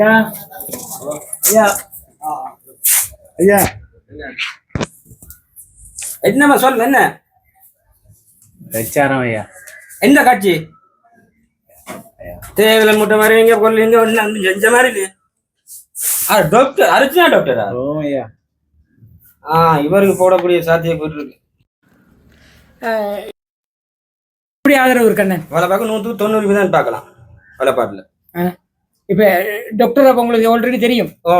ஐயா. ஐயா. ஐயா. என்னம்மா சொல்லு என்ன? வச்சாரம் ஐயா. என்ன காட்சி? தேவையில்ல முட்டை கொல்லுங்க ஒண்ணு அந்த செஞ்ச மாதிரி இல்லையே. ஆ டாக்டர் அர்ச்சனா டாக்டரா ஓ ஐயா. ஆ இவருக்கு போடக்கூடிய சாத்தியக்கூறு இருக்கு. எப்படி ஆதரவு இருக்கு அண்ணன் வலை பார்க்க நூற்று தொண்ணூறு வீதம் பார்க்கலாம் வலைப்பாட்டில் இப்ப டாக்டர் அப்ப உங்களுக்கு ஆல்ரெடி தெரியும். ஓ.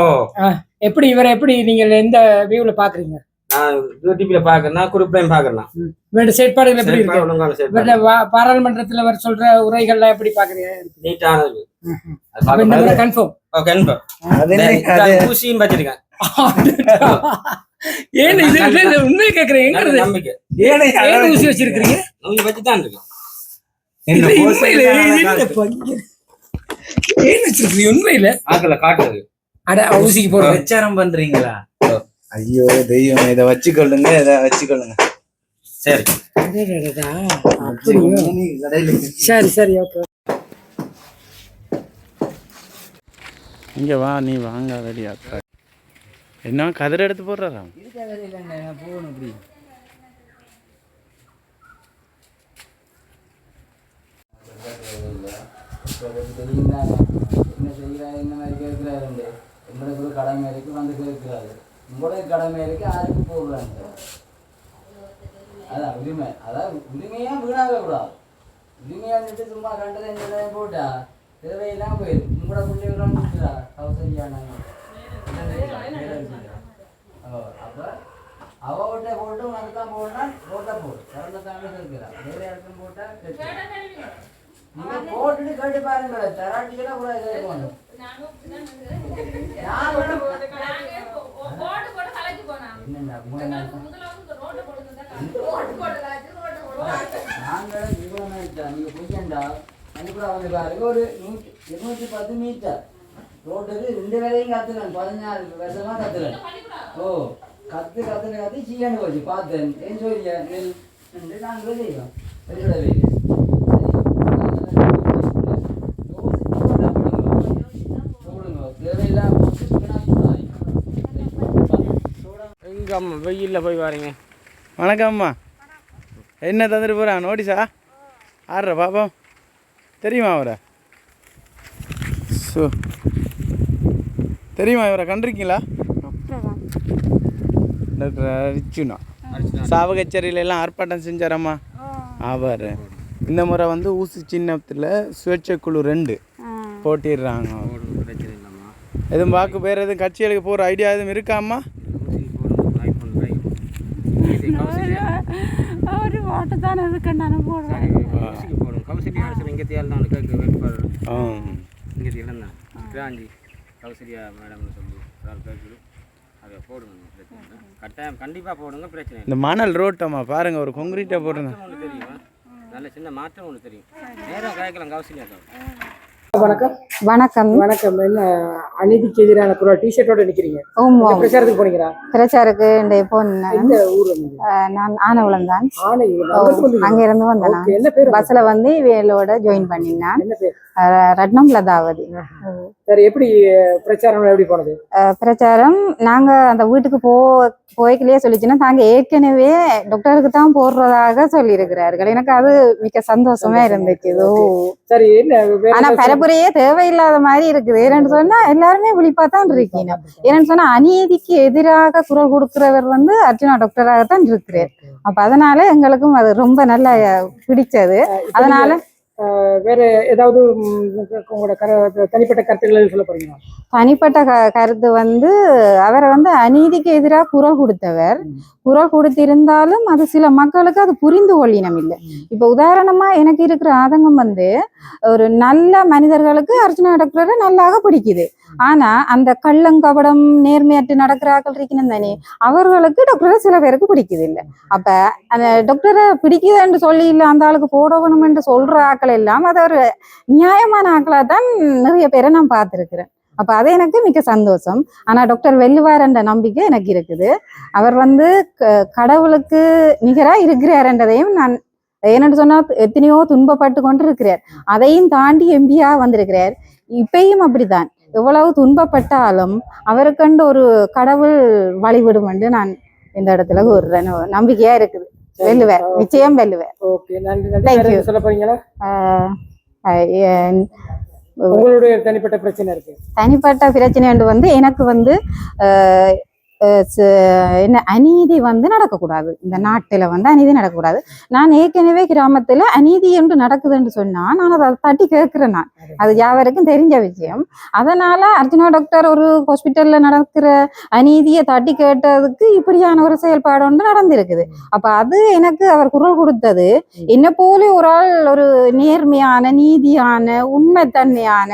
எப்படி இவரை எப்படி நீங்கள் எந்த வியூல பாக்குறீங்க? நான் யூடியூப்ல பாக்குறேன்னா குறிப்பிடையும் பாக்குறேன் இவருடைய செயற்பாடுகள் எப்படி இருக்கு? இவருடைய பாராளுமன்றத்துல அவர் சொல்ற உரைகள்லாம் எப்படி பாக்குறீங்க? நீட்டானது கன்ஃபார்ம் அது ஊசியும் வச்சிருக்கேன். ஏன் இது உண்மையை கேக்குறேன் எங்க நல்ல இருந்து? நம்பிக்கை. ஏன் ஐயா? ஏன் ஊசி வச்சிருக்கீங்க இருக்கு. ஏன் வச்சிருக்கீங்க உண்மையில ஆக்கல காட்டுறது. அட ஊசிக்கு போடுறது வச்சாரம் பண்றீங்களா? ஐயோ தெய்வம் இதை வச்சுக்கொள்ளுங்க இதை வச்சுக்கொள்ளுங்க. சரி? சரி சரி ஓகே. இங்க வா நீ வாங்க ரெடி அக்கா என்ன கதிர எடுத்து போடுறாராம் போகணும் அப்படி என்ன செய்கிறாரு என்ன மாதிரி கேட்கிறாரு எங்களுக்கு ஒரு கடமை இருக்கு வந்து கேட்கிறாரு உங்களுடைய கடமை இருக்கு யாருக்கு போடுறாங்க அதான் உரிமை அதான் உரிமையா வீணாக கூடாது உரிமையா இருந்துட்டு சும்மா கண்டதை என்ன போட்டா தேவையெல்லாம் போயிடும் உங்களோட பிள்ளைகளும் நிற்கிறா கௌசல்யானாங்க அப்ப அவட்ட போட்டு அதுதான் தான் போட்டா போடும் திறந்த தாங்க இருக்கிறா வேற இடத்துல போட்டா நீங்க போட்டுட்டு கேட்டு பாருங்க. தராட்டிக்கெல்லாம் கூட இதை போகணும் நான் ஒண்ணும் என்னண்ணா மூணு நாள் நாங்களும் இவ்வளவு மீட்டர் நீங்க பொய்யண்டா கூட வந்து பாருங்க. ஒரு நூற்றி இருநூற்றி பத்து மீட்டர் ரோட்டுக்கு ரெண்டு வேலையும் கத்துறேன் பதினாறு வருஷமா கத்துறேன் ஓ கத்து கத்துன கத்து சீயாண்டு போச்சு. பார்த்தேன். ஏன் சொல்லியா? செய்வோம் போடுங்க தேவையில்லாம போட்டு வீணாக்கூடாது. எங்க அம்மா வெயில்ல போய் வாரீங்க. வணக்கம்மா. என்ன தந்துட்டு போறா? நோட்டீஸா? ஆடுற பாப்போம். தெரியுமா அவரை? ஸோ தெரியுமா இவரை? கண்டிருக்கீங்களா? டாக்டர் அரிச்சுனா சாவகச்சேரியில எல்லாம் ஆர்ப்பாட்டம் செஞ்சாரம்மா. அவர். இந்த முறை வந்து ஊசி சின்னத்தில் சுயேட்சை குழு ரெண்டு போட்டிடுறாங்க. எதுவும் வாக்கு பேர் எதுவும் கட்சிகளுக்கு போகிற ஐடியா எதுவும் இருக்காம்மா ஒரு ஓட்டு தானே அதுக்கு நான் போடுறேன் கௌசல்யா அரசு இங்கே தேர்தல் தான் கேட்க வேட்பாளர் ஆ இங்கே தான் கிராஞ்சி கௌசல்யா மேடம்னு சொல்லி கேட்குது அதை போடுங்க பிரச்சனை இல்லை கட்டாயம் கண்டிப்பாக போடுங்க பிரச்சனை இந்த மணல் ரோட்டம்மா பாருங்க ஒரு கொங்கிரீட்டை போட்டுருந்தேன் மாற்றம் ஒன்று தெரியும் நல்ல சின்ன மாற்றம் ஒன்று தெரியும் நேரம் கேட்கலாம் கௌசல்யா வணக்கம். வணக்கம். வணக்கம். என்ன அநீதிக்கு எதிரான குரல் டிஷர்ட்டோட நிக்கிறீங்க. ஓம் பிரச்சாரத்துக்கு போனீங்களா? பிரச்சாருக்கு இந்த போனேன் எந்த ஊர்ல நான் ஆனவளம் தான். அங்க இருந்து வந்தேன் நான். என்ன பேர்? பஸ்ல வந்து வேலோட ஜாயின் பண்ணினான் ரத்னம் லதாவதி. சரி எப்படி பிரச்சாரம் எப்படி போனது? பிரச்சாரம் நாங்க அந்த வீட்டுக்கு போ போய்க்கலையே சொல்லிச்சுன்னா தாங்க ஏற்கனவே டாக்டருக்கு தான் போடுறதாக சொல்லி இருக்கிறார்கள் எனக்கு அது மிக்க சந்தோஷமா இருந்துச்சு. சரி ஆனா பரப்புரையே தேவையில்லாத மாதிரி இருக்குது. ஏன்னு சொன்னா எல்லாருமே விழிப்பா தான் இருக்கீங்க. ஏன்னு சொன்னா அநீதிக்கு எதிராக குரல் கொடுக்கிறவர் வந்து அர்ஜுனா டாக்டராக தான் இருக்கிறார் அப்ப அதனால எங்களுக்கும் அது ரொம்ப நல்லா பிடிச்சது. அதனால வேற ஏதாவது உங்களோட கர தனிப்பட்ட கருத்துக்கள் சொல்ல போறீங்களா தனிப்பட்ட க கருத்து வந்து அவரை வந்து அநீதிக்கு எதிராக குரல் கொடுத்தவர். குரல் கொடுத்திருந்தாலும் அது சில மக்களுக்கு அது புரிந்து கொள்ளினம் இல்லை. இப்ப உதாரணமா எனக்கு இருக்கிற ஆதங்கம் வந்து ஒரு நல்ல மனிதர்களுக்கு அர்ஜுனா டாக்டரை நல்லாக பிடிக்குது. ஆனா அந்த கள்ளங்கபடம் நேர்மையற்று நடக்கிறார்கள் இருக்கணும் தானே அவர்களுக்கு டாக்டரை சில பேருக்கு பிடிக்குது இல்லை அப்ப அந்த டாக்டரை பிடிக்குதுன்னு சொல்லி இல்லை அந்த ஆளுக்கு போடணும் என்று சொல்ற ஆக்கள் எல்லாம் அது ஒரு நியாயமான ஆக்களா தான் நிறைய பேரை நான் பார்த்திருக்கிறேன். அப்ப அது எனக்கு மிக்க சந்தோஷம். ஆனா டாக்டர் வெல்லுவார் என்ற நம்பிக்கை எனக்கு இருக்குது. அவர் வந்து க- கடவுளுக்கு நிகரா இருக்கிறார் என்றதையும் நான் என்னன்னு சொன்னா எத்தனையோ துன்பப்பட்டு கொண்டு இருக்கிறார் அதையும் தாண்டி எம்பியா வந்திருக்கிறார். இப்பயும் அப்படித்தான். எவ்வளவு துன்பப்பட்டாலும் அவருக்கண்டு ஒரு கடவுள் வழிவிடும் என்று நான் இந்த இடத்துல கூறுறேன். நம்பிக்கையா இருக்குது. வெல்லுவேன். நிச்சயம் வெல்லுவேன். சொல்ல போறீங்களா? என் உங்களுடைய தனிப்பட்ட பிரச்சனை இருக்கு. தனிப்பட்ட பிரச்சனை வந்து எனக்கு வந்து என்ன அநீதி வந்து நடக்கக்கூடாது. இந்த நாட்டில் வந்து அநீதி நடக்கக்கூடாது. நான் ஏற்கனவே கிராமத்தில் அநீதி என்று நடக்குதுன்னு சொன்னா நான் அதை தட்டி கேட்கிறேன் நான். அது யாவருக்கும் தெரிஞ்ச விஷயம். அதனால அர்ஜுனா டாக்டர் ஒரு ஹாஸ்பிட்டல்ல நடக்கிற அநீதியை தட்டி கேட்டதுக்கு இப்படியான ஒரு செயல்பாடு ஒன்று நடந்திருக்குது. அப்ப அது எனக்கு அவர் குரல் கொடுத்தது. என்ன போல ஒரு ஆள் ஒரு நேர்மையான நீதியான உண்மைத்தன்மையான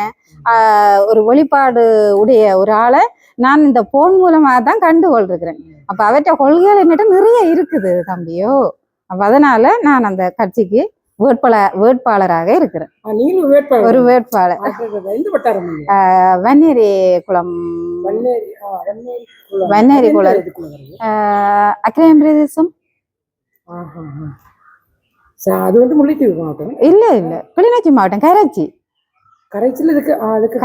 ஒரு வெளிப்பாடு உடைய ஒரு ஆளை நான் இந்த போன் மூலமா தான் கண்டுகொள்கிறேன் அப்ப அவற்றை கொள்கைகள் என்னட்ட நிறைய இருக்குது தம்பியோ. அப்ப அதனால நான் அந்த கட்சிக்கு வேட்பாளர் வேட்பாளராக இருக்கிறேன். ஒரு வேட்பாளர். வன்னேரி குளம். வன்னேரி குளம். அக்கரையம் பிரதேசம். அது வந்து முல்லைத்தீவு மாவட்டம். இல்ல இல்ல. கிளிநொச்சி மாவட்டம் கரைச்சி. கரைச்சியில் இருக்கு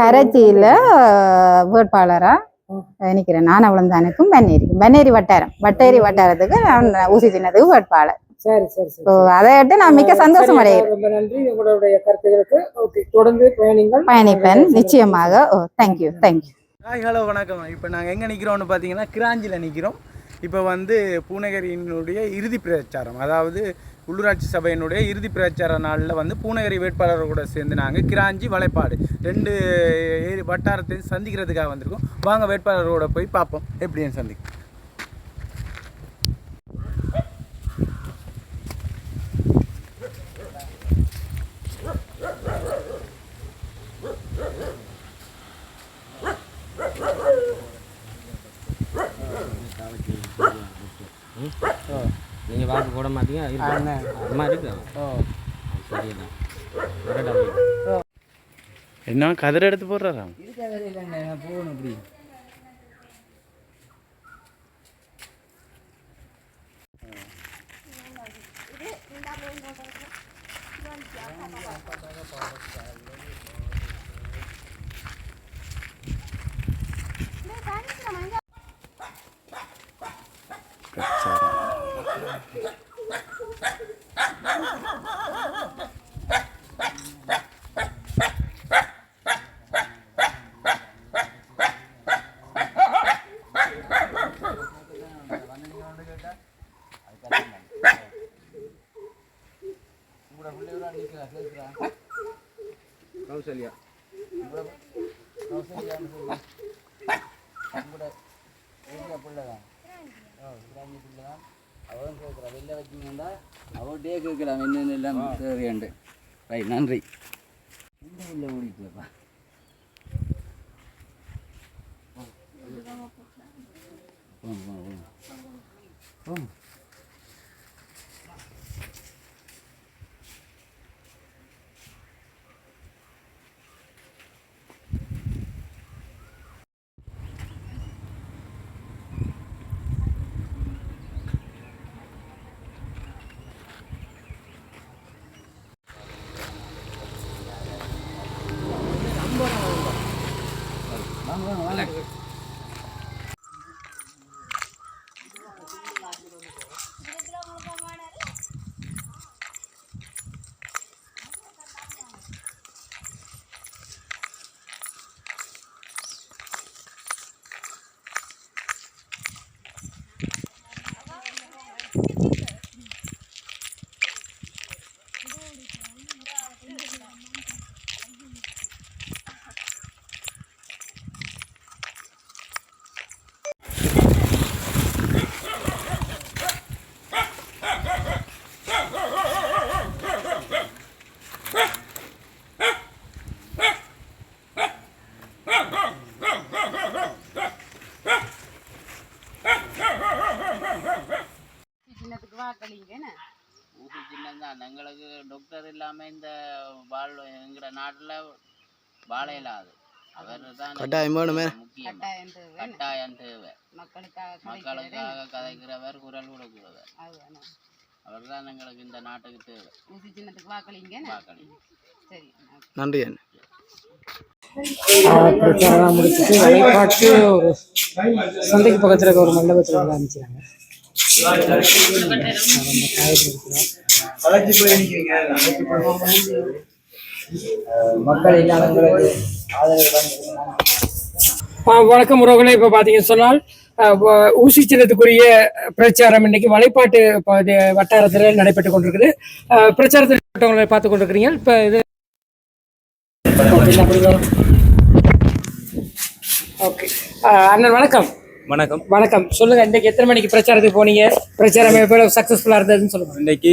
கரைச்சியில ஆஹ் வேட்பாளரா நிக்கிறேன் நான் அவளந்தானுக்கும் பன்னேரிக்கும் பன்னேரி வட்டாரம். வட்டேரி வட்டாரத்துக்கு நான் ஊசி சின்னத்துக்கு வேட்பாளர். சரி சரி சரி ஓ, அதை விட்டு நான் மிக்க சந்தோஷம் அடைகிறேன். ரொம்ப நன்றி. உங்களுடைய கருத்துகளுக்கு ஓகே தொடர்ந்து பயணிங்கள். பயணிப்பேன். நிச்சயமாக. ஓ thank you thank you hi hello வணக்கம். இப்போ நாங்கள் எங்கே நிற்கிறோம்னு பார்த்தீங்கன்னா கிராஞ்சியில் நிற்கிறோம் இப்போ வந்து பூநகரியினுடைய இறுதி பிரச்சாரம். அதாவது உள்ளூராட்சி சபையினுடைய இறுதி பிரச்சார நாளில் வந்து பூநகரி வேட்பாளர் கூட சேர்ந்து நாங்கள் கிராஞ்சி வளைப்பாடு. ரெண்டு வட்டாரத்தையும் சந்திக்கிறதுக்காக வந்திருக்கோம். வாங்க வேட்பாளரோட போய் பார்ப்போம். எப்படின்னு சந்திக்கும் நீங்கள் வாக்கு போட மாட்டீங்க இருக்கு. அம்மா இருக்கு சரிண்ணா வரடா போய் என்ன கதிர எடுத்து போடுறாராம் இருக்க வேலை இல்லைங்க நான் போகணும் அப்படி கௌசல்யா அவன் கேட்குறான் வெளில வச்சிங்கன்னா அவன்கிட்டே கேட்கலாம் என்னென்ன எல்லாம் தேவையாண்டு. ரைட் நன்றி. இந்த உள்ள ஓடிட்டுப்பா வாங்க வாங்க வாங்க ஊசி சின்னம்தான் எங்களுக்கு டாக்டர் இல்லாமல் இந்த வாழ் எங்களோட நாட்டில் வாழ இயலாது அவர் தான் கட்டாயம் வேணுமே. கட்டாயம் தேவை. மக்களுக்காக கதைக்கிறவர் குரல் கொடுக்கிறவர். அவர் தான் எங்களுக்கு இந்த நாட்டுக்கு தேவை. வாக்களிங்க நன்றி பிரச்சாரம் முடிச்சுட்டு வழிபாட்டு ஒரு சந்தைக்கு பக்கத்துல இருக்க ஒரு மண்டபத்துல போய் மக்கள் இல்லாதவங்களுக்கு ஆதரவு வணக்கம் உறவுகளே. இப்போ பார்த்தீங்கன்னு சொன்னால் ஊசி சின்னத்துக்குரிய பிரச்சாரம் இன்னைக்கு வழிபாட்டு வட்டாரத்தில் நடைபெற்று கொண்டிருக்குது. பிரச்சாரத்தில் பார்த்து கொண்டிருக்கிறீங்க. இப்போ இது ஓகே. அண்ணன் வணக்கம். வணக்கம். வணக்கம். சொல்லுங்க இன்னைக்கு எத்தனை மணிக்கு பிரச்சாரத்துக்கு போனீங்க? பிரச்சாரம் எவ்வளவு சக்சஸ்ஃபுல்லா இருந்ததுன்னு சொல்லுங்க. இன்னைக்கு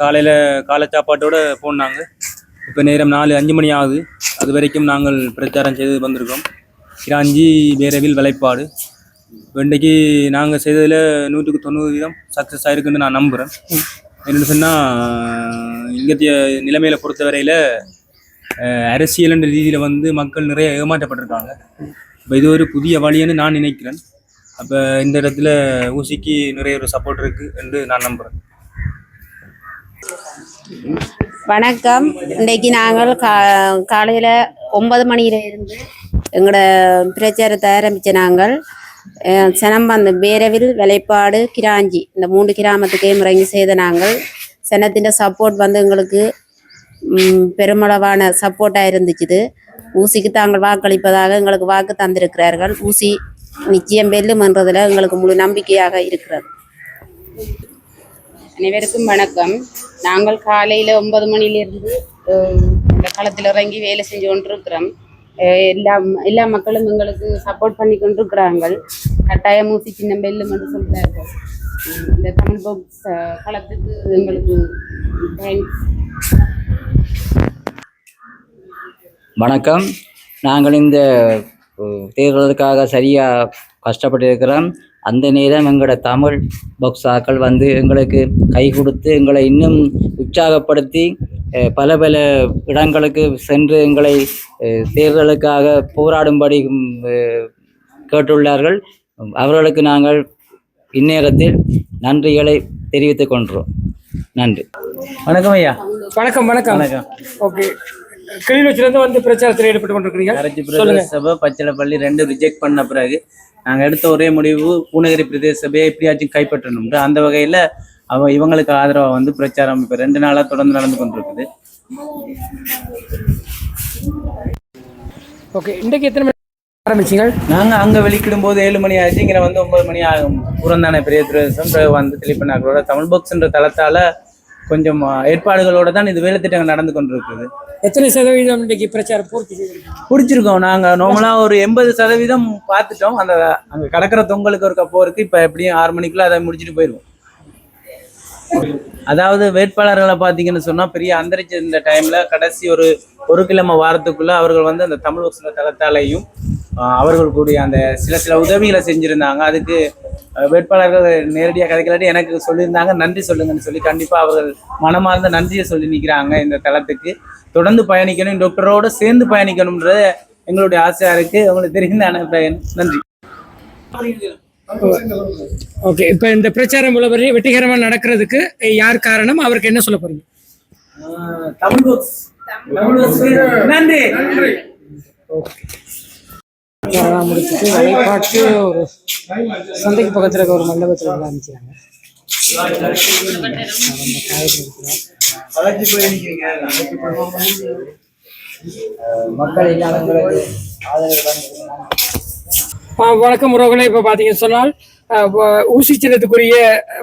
காலையில் காலை சாப்பாட்டோட போனாங்க இப்போ நேரம் நாலு அஞ்சு மணி ஆகுது. அது வரைக்கும் நாங்கள் பிரச்சாரம் செய்து வந்திருக்கோம். கிராஞ்சி வேரவில் வேலைப்பாடு. இன்றைக்கு நாங்கள் செய்ததில் நூற்றுக்கு தொண்ணூறு வீதம் சக்ஸஸ் ஆயிருக்குன்னு நான் நம்புகிறேன் என்னென்னு சொன்னால் இங்கத்திய நிலைமையில பொறுத்தவரையில் அரசியல் என்ற ரீதியில் வந்து மக்கள் நிறைய ஏமாற்றப்பட்டிருக்காங்க. இப்போ இது ஒரு புதிய வழின்னு நான் நினைக்கிறேன். அப்போ இந்த இடத்துல ஊசிக்கு நிறைய ஒரு சப்போர்ட் இருக்கு என்று நான் நம்புகிறேன் வணக்கம். இன்றைக்கு நாங்கள் கா காலையில் ஒன்பது மணியில இருந்து எங்களோட பிரச்சாரத்தை ஆரம்பித்த நாங்கள் அஹ், பேரவில் விலைப்பாடு கிராஞ்சி இந்த மூன்று கிராமத்துக்கே முறங்கி செய்த நாங்கள். சனத்தின் சப்போர்ட் வந்து எங்களுக்கு பெருமளவான சப்போர்ட்டாக இருந்துச்சுது. ஊசிக்கு தாங்கள் வாக்களிப்பதாக எங்களுக்கு வாக்கு தந்திருக்கிறார்கள். ஊசி நிச்சயம் வெல்லும் என்றதில் எங்களுக்கு முழு நம்பிக்கையாக இருக்கிறது. அனைவருக்கும் வணக்கம். நாங்கள் காலையில் ஒன்பது மணிலிருந்து அஹ், இந்த களத்தில் இறங்கி வேலை செஞ்சு கொண்டிருக்கிறோம். எல்லா எல்லா மக்களும் எங்களுக்கு சப்போர்ட் பண்ணி கொண்டிருக்கிறாங்க. கட்டாயம் ஊசி சின்னம் வெல்லும் என்று சொல்கிறார்கள் இந்த தமிழ் பாக்ஸ் களத்துக்கு எங்களுக்கு தேங்க்ஸ் வணக்கம். நாங்கள் இந்த தேர்தலுக்காக சரியாக கஷ்டப்பட்டிருக்கிறோம். அந்த நேரம் எங்களோட தமிழ் பக்ஸாக்கள் வந்து எங்களுக்கு கை கொடுத்து எங்களை இன்னும் உற்சாகப்படுத்தி பல பல இடங்களுக்கு சென்று எங்களை தேர்தலுக்காக போராடும்படி கேட்டுள்ளார்கள். அவர்களுக்கு நாங்கள் இந்நேரத்தில் நன்றிகளை தெரிவித்துக் கொள்கிறோம். நன்றி. வணக்கம் ஐயா. வணக்கம் வணக்கம். வணக்கம். ஓகே. கிளிநொச்சியிலேருந்து வந்து பிரச்சாரத்தில் ஈடுபட்டு கொண்டிருக்கிறீங்க சொல்லுங்க. சபை பச்சளைப்பள்ளி ரெண்டு ரிஜெக்ட் பண்ண பிறகு நாங்கள் எடுத்த ஒரே முடிவு பூநகரி பிரதேச சபையை எப்படியாச்சும் கைப்பற்றணும்னு அந்த வகையில் அவ இவங்களுக்கு ஆதரவாக வந்து பிரச்சாரம் இப்போ ரெண்டு நாளாக தொடர்ந்து நடந்து கொண்டிருக்குது. ஓகே இன்றைக்கு எத்தனை மணி ஆரம்பிச்சீங்க நாங்கள் அங்கே வெளிக்கிடும் போது ஏழு மணி ஆச்சு இங்கே வந்து ஒன்பது மணி ஆகும். புறந்தானே பெரிய பிரதேசம் வந்து திலீப்பனாக்களோட தமிழ் பாக்ஸ்ன்ற தளத்தால் கொஞ்சம் ஏற்பாடுகளோட தான் இது வேலை திட்டங்கள் நடந்து கொண்டிருக்குது. எத்தனை சதவீதம் இன்றைக்கு பிரச்சாரம் பூர்த்தி பிடிச்சிருக்கோம். நாங்கள் நார்மலாக ஒரு எண்பது சதவீதம் பார்த்துட்டோம். அந்த அங்கே கடற்கரை தொங்கலுக்கு ஒரு கப்போ இருக்கு இப்போ எப்படியும் ஆறு மணிக்குள்ள அதை முடிச்சுட்டு போயிடுவோம் அதாவது வேட்பாளர்களை பார்த்தீங்கன்னு சொன்னால் பெரிய அந்தரிச்ச இந்த டைமில் கடைசி ஒரு ஒரு கிழமை வாரத்துக்குள்ள அவர்கள் வந்து அந்த தமிழ் வசன தளத்தாலையும் ஆஹ், அவர்களுக்குடைய அந்த சில சில உதவிகளை செஞ்சுருந்தாங்க. அதுக்கு வேட்பாளர்கள் நேரடியாக கிடைக்கலாட்டி எனக்கு சொல்லியிருந்தாங்க. நன்றி சொல்லுங்கன்னு சொல்லி கண்டிப்பாக அவர்கள் மனமார்ந்த நன்றியை சொல்லி நிற்கிறாங்க இந்த தளத்துக்கு தொடர்ந்து பயணிக்கணும் டாக்டரோட சேர்ந்து பயணிக்கணும்ன்றது எங்களுடைய ஆசையாக இருக்குது உங்களுக்கு தெரியும் நன்றி. ஓகே இப்போ இந்த பிரச்சாரம் உள்ளவரை வெற்றிகரமாக நடக்கிறதுக்கு யார் காரணம்? அவருக்கு என்ன சொல்ல போறீங்க? தமிழ். நன்றி. முடிச்சுட்டு வழிபாட்டு ஒரு சந்தைக்கு பக்கத்துல இருக்க ஒரு மண்டபத்துல வந்து போய் மக்கள் இல்லாதவங்களுக்கு வணக்கம் உறவுகளே. இப்போ பார்த்தீங்கன்னு சொன்னால் ஊசி சின்னத்துக்குரிய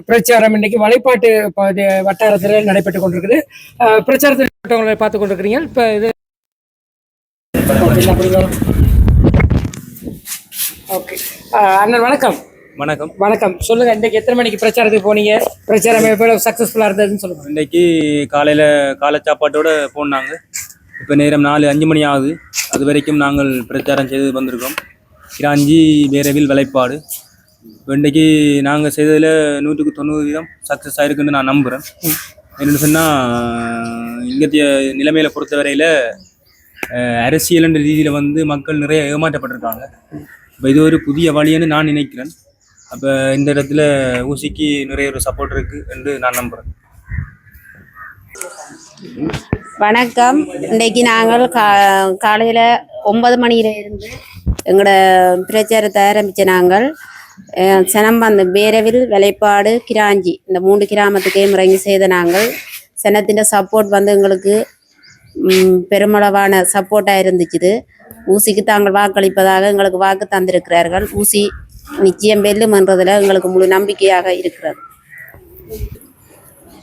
பிரச்சாரம் இன்னைக்கு வழிபாட்டு பகுதி வட்டாரத்தில் நடைபெற்று கொண்டிருக்குது. பிரச்சாரத்தில் பார்த்து கொண்டிருக்கிறீங்க. இப்போ இது ஓகே. அண்ணன் வணக்கம். வணக்கம். வணக்கம். சொல்லுங்க இன்னைக்கு எத்தனை மணிக்கு பிரச்சாரத்துக்கு போனீங்க? பிரச்சாரம் எவ்வளவு சக்சஸ்ஃபுல்லா இருந்ததுன்னு சொல்லுங்க. இன்னைக்கு காலையில் காலை சாப்பாட்டோட போனாங்க. இப்போ நேரம் நாலு அஞ்சு மணி ஆகுது. அது வரைக்கும் நாங்கள் பிரச்சாரம் செய்து வந்திருக்கோம். கிராஞ்சி வேரவில் வேலைப்பாடு. இன்றைக்கு நாங்கள் செய்ததில் நூற்றுக்கு தொண்ணூறு வீதம் சக்ஸஸ் ஆயிருக்குன்னு நான் நம்புகிறேன் என்னென்னு சொன்னால் இங்கத்திய நிலைமையில பொறுத்தவரையில் அரசியல் என்ற ரீதியில் வந்து மக்கள் நிறைய ஏமாற்றப்பட்டிருக்காங்க. இப்போ இது ஒரு புதிய வழின்னு நான் நினைக்கிறேன். அப்போ இந்த இடத்துல ஊசிக்கு நிறைய ஒரு சப்போர்ட் இருக்குது என்று நான் நம்புகிறேன் வணக்கம். இன்றைக்கு நாங்கள் கா காலையில் ஒன்பது மணியில இருந்து எங்களோட பிரச்சாரத்தை ஆரம்பித்த நாங்கள் செனம்பந்து பேரவில் விலைப்பாடு கிராஞ்சி இந்த மூன்று கிராமத்துக்கே முறங்கி செய்த நாங்கள் செனத்தின் சப்போர்ட் வந்து எங்களுக்கு பெருமளவான சப்போர்ட்டாக இருந்துச்சுது ஊசிக்கு தாங்கள் வாக்களிப்பதாக எங்களுக்கு வாக்கு தந்திருக்கிறார்கள் ஊசி நிச்சயம் வெல்லும் என்றதில் எங்களுக்கு முழு நம்பிக்கையாக இருக்கிறது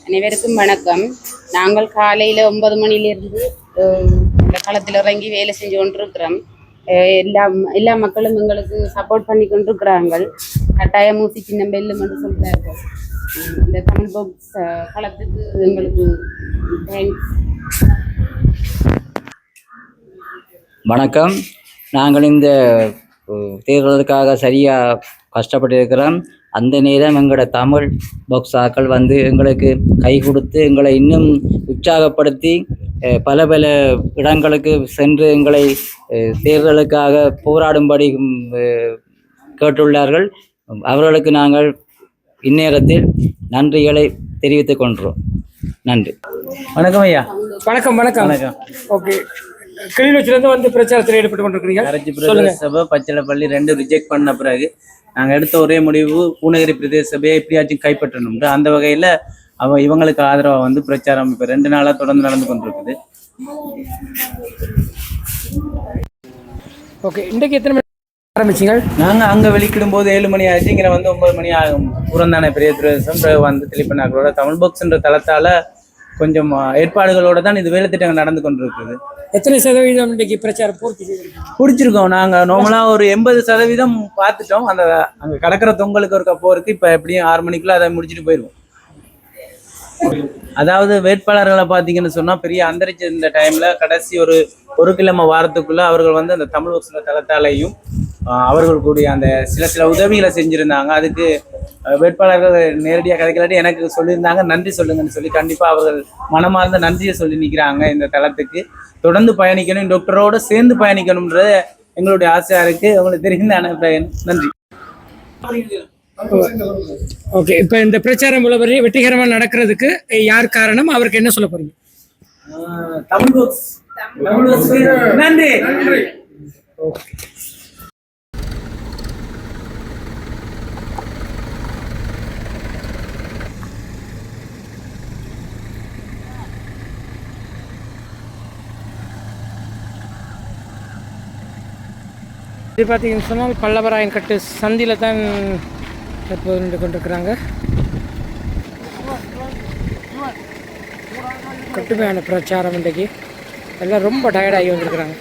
அனைவருக்கும் வணக்கம் நாங்கள் காலையில் ஒன்பது மணியிலிருந்து இந்த களத்தில் இறங்கி வேலை செஞ்சு கொண்டிருக்கிறோம் எல்லா எல்லா மக்களும் எங்களுக்கு சப்போர்ட் பண்ணி கொண்டிருக்கிறார்கள் கட்டாயம் ஊசி சின்ன பெல்லும் மட்டும் சொல்கிறார்கள் இந்த தமிழ் பாக்ஸ் களத்துக்கு எங்களுக்கு தேங்க்ஸ் வணக்கம். நாங்கள் இந்த தேர்தலுக்காக சரியாக கஷ்டப்பட்டிருக்கிறோம். அந்த நேரம் எங்களோட தமிழ் பாக்ஸாக்கள் வந்து எங்களுக்கு கை கொடுத்து எங்களை இன்னும் உற்சாகப்படுத்தி பல பல இடங்களுக்கு சென்று எங்களை தேர்தலுக்காக போராடும்படி கேட்டுள்ளார்கள். அவர்களுக்கு நாங்கள் இந்நேரத்தில் நன்றிகளை தெரிவித்துக் கொள்கிறோம். நன்றி. வணக்கம் ஐயா. வணக்கம் வணக்கம். வணக்கம். ஓகே. கிளிநொச்சியிலேருந்து வந்து பிரச்சாரத்தில் ஈடுபட்டு கொண்டிருக்கிறீங்க. சொல்லுங்க. சபை பச்சளப்பள்ளி ரெண்டு ரிஜெக்ட் பண்ண பிறகு நாங்கள் எடுத்த ஒரே முடிவு பூநகரி பிரதேச சபையை எப்படியாச்சும் கைப்பற்றணும்ட்டு அந்த வகையில் அவ இவங்களுக்கு ஆதரவாக வந்து பிரச்சாரம் இப்போ ரெண்டு நாளாக தொடர்ந்து நடந்து கொண்டிருக்குது. ஓகே இன்றைக்கு எத்தனை மணி ஆரம்பிச்சிங்க? நாங்கள் அங்கே வெளிக்கிடும் போது ஏழு மணி ஆச்சு இங்கே வந்து ஒன்பது மணி ஆகும். புறந்தானே பெரிய பிரதேசம் வந்து தெளிப்பனாக்களோட தமிழ் பாக்ஸ்ன்ற தளத்தால் கொஞ்சம் ஏற்பாடுகளோட தான் இது வேலை திட்டங்கள் நடந்து கொண்டிருக்குது. எத்தனை சதவீதம் இன்றைக்கு பிரச்சாரம் பூர்த்தி பிடிச்சிருக்கோம். நாங்கள் நார்மலாக ஒரு எண்பது சதவீதம் பார்த்துட்டோம். அந்த அங்கே கிடக்கிற தொங்கலுக்கு ஒரு போருக்கு இப்போ எப்படியும் ஆறு மணிக்குள்ள அதை முடிச்சுட்டு போயிடுவோம் அதாவது வேட்பாளர்களை பார்த்தீங்கன்னு சொன்னால் பெரிய அந்தரிச்ச இந்த டைமில் கடைசி ஒரு ஒரு கிழமை வாரத்துக்குள்ள அவர்கள் வந்து அந்த தமிழ் வசன தளத்தாலையும் அவர்கள் கூடிய அந்த சில சில உதவிகளை செஞ்சுருந்தாங்க. அதுக்கு வேட்பாளர்கள் நேரடியாக கதைக்கலாட்டி எனக்கு சொல்லியிருந்தாங்க. நன்றி சொல்லுங்கன்னு சொல்லி கண்டிப்பாக அவர்கள் மனமார்ந்த நன்றியை சொல்லி நிற்கிறாங்க இந்த தளத்துக்கு. தொடர்ந்து பயணிக்கணும் டாக்டரோட சேர்ந்து பயணிக்கணும்ன்றது எங்களுடைய ஆசையாக இருக்குது உங்களுக்கு தெரியும் தானே பிரயன் நன்றி. ஓகே இப்போ இந்த பிரச்சாரம் உள்ளவரை வெற்றிகரமாக நடக்கிறதுக்கு யார் காரணம்? அவருக்கு என்ன சொல்ல போறீங்க? தமிழ் books. தமிழ் இது பார்த்தீங்கன்னு சொன்னால் பல்லவராயன் கட்டு சந்தியில் தான் தற்போது நின்று கொண்டிருக்கிறாங்க. கட்டுமையான பிரச்சாரம் இன்றைக்கு. எல்லாம் ரொம்ப டயர்டாகி வந்திருக்கிறாங்க.